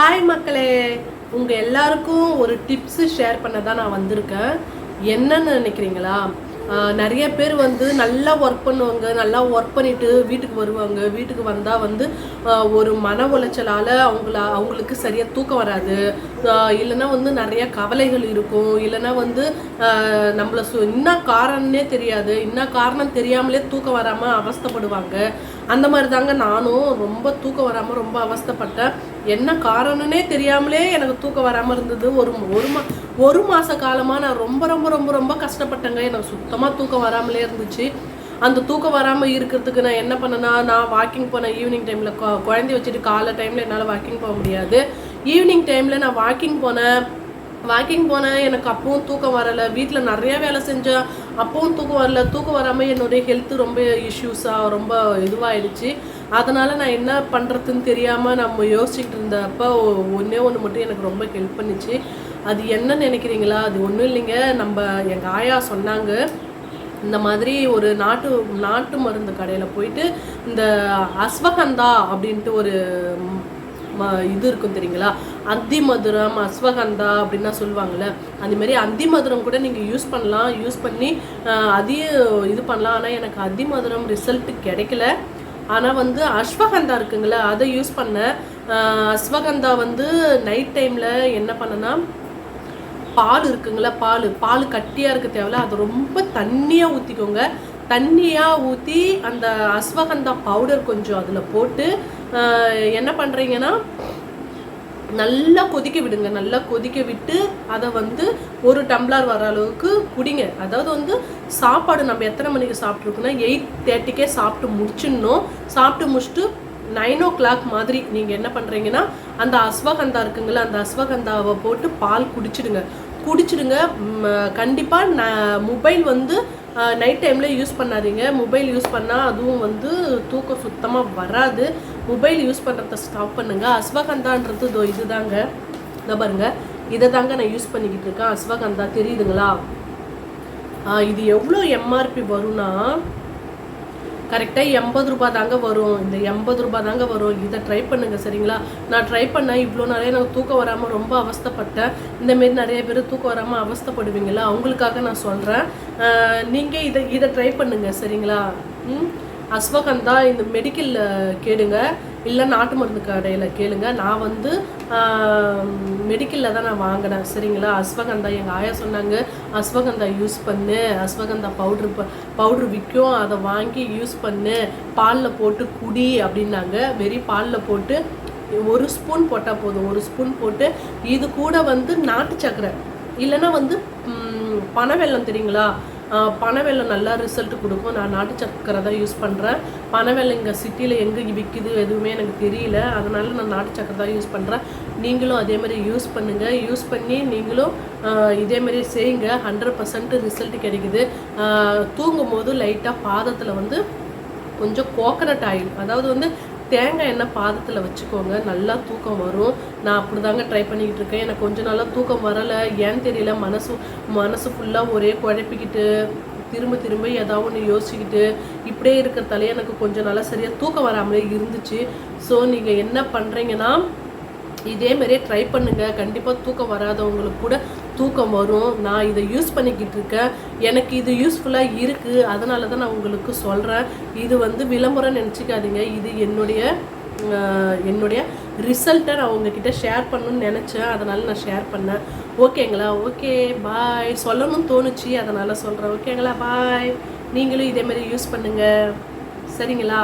Hi மக்களே உங்கள் எல்லாருக்கும் ஒரு டிப்ஸு ஷேர் பண்ண தான் நான் வந்திருக்கேன். என்னன்னு நினைக்கிறீங்களா? நிறைய பேர் வந்து நல்லா ஒர்க் பண்ணுவாங்க நல்லா ஒர்க் பண்ணிட்டு வீட்டுக்கு வருவாங்க. வீட்டுக்கு வந்தால் வந்து ஒரு மன உளைச்சலால் அவங்கள அவங்களுக்கு சரியாக தூக்கம் வராது. இல்லைன்னா வந்து நிறைய கவலைகள் இருக்கும். இல்லைன்னா வந்து நம்மளை நம்மள சு என்ன காரணம்னே தெரியாது. என்ன காரணம் தெரியாமலே தூக்கம் வராமல் அவஸ்தைப்படுவாங்க. அந்த மாதிரி தாங்க நானும் ரொம்ப தூக்கம் வராமல் ரொம்ப அவஸ்தைப்பட்டேன். என்ன காரணம்னே தெரியாமலே எனக்கு தூக்கம் வராமல் இருந்தது. ஒரு ஒரு மா ஒரு மாத காலமாக நான் ரொம்ப ரொம்ப ரொம்ப ரொம்ப கஷ்டப்பட்டேங்க. எனக்கு சுத்தமாக தூக்கம் வராமலே இருந்துச்சு. அந்த தூக்கம் வராமல் இருக்கிறதுக்கு நான் என்ன பண்ணேன்னா நான் வாக்கிங் போனேன் ஈவினிங் டைமில் குழந்தைய வச்சுட்டு காலை டைமில் என்னால் வாக்கிங் போக முடியாது. ஈவினிங் டைமில் நான் வாக்கிங் போனேன். வாக்கிங் போனேன் எனக்கு அப்பவும் தூக்கம் வரலை. வீட்டில் நிறைய வேலை செஞ்சேன். அப்பவும் தூக்கம் வரல. தூக்கம் வராமல் என்னுடைய ஹெல்த் ரொம்ப இஷ்யூஸாக ரொம்ப இதுவாகிடுச்சு அதனால் நான் என்ன பண்ணுறதுன்னு தெரியாமல் நம்ம யோசிச்சுட்டு இருந்தப்போ ஒன்றே ஒன்று மட்டும் எனக்கு ரொம்ப ஹெல்ப் பண்ணிச்சு. அது என்ன நினைக்கிறீங்களா? அது ஒன்றும் இல்லைங்க. நம்ம எங்கள் ஆயா சொன்னாங்க இந்த மாதிரி ஒரு நாட்டு நாட்டு மருந்து கடையில் போயிட்டு இந்த அஸ்வகந்தா அப்படின்ட்டு ஒரு இது இருக்கும் தெரியுங்களா? அந்தி மதுரம் அஸ்வகந்தா அப்படின்னா சொல்லுவாங்கள்ல அந்த மாதிரி அந்தி மதுரம் கூட நீங்கள் யூஸ் பண்ணலாம். யூஸ் பண்ணி அதையும் இது பண்ணலாம். ஆனால் எனக்கு அந்தி மதுரம் ரிசல்ட் கிடைக்கல. ஆனால் வந்து அஸ்வகந்தா இருக்குங்களா அதை யூஸ் பண்ணேன். அஸ்வகந்தா வந்து நைட் டைமில் என்ன பண்ணேன்னா பால் இருக்குங்களா பால் பால் கட்டியாக இருக்க தேவையில்ல. அது ரொம்ப தண்ணியாக ஊற்றிக்கோங்க தண்ணியாக ஊற்றி அந்த அஸ்வகந்தா பவுடர் கொஞ்சம் அதில் போட்டு என்ன பண்ணுறீங்கன்னா நல்லா கொதிக்க விடுங்க. நல்லா கொதிக்க விட்டு அதை வந்து ஒரு டம்ளர் வர அளவுக்கு குடிங்க. அதாவது வந்து சாப்பாடு நம்ம எத்தனை மணிக்கு சாப்பிட்ருக்கோன்னா எயிட் தேர்ட்டிக்கே சாப்பிட்டு முடிச்சிடணும். சாப்பிட்டு முடிச்சுட்டு நைன் ஓ கிளாக் மாதிரி நீங்கள் என்ன பண்ணுறீங்கன்னா அந்த அஸ்வகந்தா இருக்குங்களா அந்த அஸ்வகந்தாவை போட்டு பால் குடிச்சிடுங்க. குடிச்சிடுங்க. கண்டிப்பாக நான் மொபைல் வந்து நைட் டைமில் யூஸ் பண்ணாதீங்க. மொபைல் யூஸ் பண்ணால் அதுவும் வந்து தூக்கம் சுத்தமாக வராது. மொபைல் யூஸ் பண்ணுறத ஸ்டாப் பண்ணுங்கள் அஸ்வகந்தான்றது இதோ இதுதாங்க. இதை பாருங்க. இதை தாங்க நான் யூஸ் பண்ணிக்கிட்டு இருக்கேன். அஸ்வகந்தா தெரியுதுங்களா? இது எவ்வளோ எம்ஆர்பி வரும்னா கரெக்டாக எண்பது ரூபாய் தாங்க வரும். இந்த எண்பது ரூபாய் தாங்க வரும். இதை ட்ரை பண்ணுங்க சரிங்களா? நான் ட்ரை பண்ணேன் இவ்வளோ நிறைய நான் தூக்கம் வராமல் ரொம்ப அவஸ்தைப்பட்டேன். இந்தமாரி நிறைய பேர் தூக்கம் வராமல் அவஸ்தப்படுவீங்களா அவங்களுக்காக நான் சொல்கிறேன் நீங்கள் இதை இதை ட்ரை பண்ணுங்க சரிங்களா? ம்? அஸ்வகந்தா இந்த மெடிக்கலில் கேளுங்க இல்லை நாட்டு மருந்து கடையில் கேளுங்க. நான் வந்து மெடிக்கலில் தான் நான் வாங்கினேன். சரிங்களா? அஸ்வகந்தா எங்கள் ஆயா சொன்னாங்க அஸ்வகந்தா யூஸ் பண்ணு. அஸ்வகந்தா பவுட்ரு பவுட்ரு விற்கும் அதை வாங்கி யூஸ் பண்ணு. பாலில் போட்டு குடி அப்படின்னாங்க. வெறி பாலில் போட்டு ஒரு ஸ்பூன் போட்டால் போதும். ஒரு ஸ்பூன் போட்டு இது கூட வந்து நாட்டு சக்கரை. இல்லைன்னா வந்து பனை பனவெல்லம் தெரியுங்களா? பனவெல்லை நல்லா ரிசல்ட் கொடுக்கும். நான் நாட்டு சக்கரை தான் யூஸ் பண்ணுறேன் பனவெல்லை இங்கே சிட்டியில் எங்கே விற்கிது எதுவுமே எனக்கு தெரியல. அதனால் நான் நாட்டு சக்கரை தான் யூஸ் பண்ணுறேன் நீங்களும் அதே மாதிரி யூஸ் பண்ணுங்கள் யூஸ் பண்ணி நீங்களும் இதேமாரி இதே மாதிரி செய்யுங்க. ஹண்ட்ரட் பர்சன்ட் ரிசல்ட் கிடைக்குது. தூங்கும் போது லைட்டாக பாதத்தில் வந்து கொஞ்சம் கோகனட் ஆயில் அதாவது வந்து தேங்காய் எண்ணெய் பாதத்தில் வச்சுக்கோங்க. நல்லா தூக்கம் வரும். நான் அப்படி தாங்க ட்ரை பண்ணிக்கிட்டு இருக்கேன். எனக்கு கொஞ்ச நாளாக தூக்கம் வரலை. ஏன்னு தெரியல. மனசு மனசு ஃபுல்லாக ஒரே குழப்பிக்கிட்டு திரும்ப திரும்ப ஏதாவது ஒன்று யோசிச்சுக்கிட்டு இப்படியே இருக்கிறதாலே எனக்கு கொஞ்ச நாளாக சரியாக தூக்கம் வராமலே இருந்துச்சு. ஸோ நீங்கள் என்ன பண்ணுறீங்கன்னா இதே மாதிரியே ட்ரை பண்ணுங்கள் கண்டிப்பாக தூக்கம் வராதவங்களுக்கு கூட தூக்கம் வரும். நான் இதை யூஸ் பண்ணிக்கிட்டு இருக்கேன். எனக்கு இது யூஸ்ஃபுல்லாக இருக்குது அதனால தான் நான் உங்களுக்கு சொல்கிறேன் இது வந்து விளம்பரம் நினச்சிக்காதீங்க. இது என்னுடைய என்னுடைய ரிசல்ட்டை நான் உங்ககிட்ட ஷேர் பண்ணணும்னு நினச்சேன். அதனால் நான் ஷேர் பண்ணேன். ஓகேங்களா? ஓகே பாய் சொல்லணும்னு தோணுச்சு. அதனால் சொல்கிறேன் ஓகேங்களா? பாய் நீங்களும் இதேமாரி யூஸ் பண்ணுங்கள் சரிங்களா?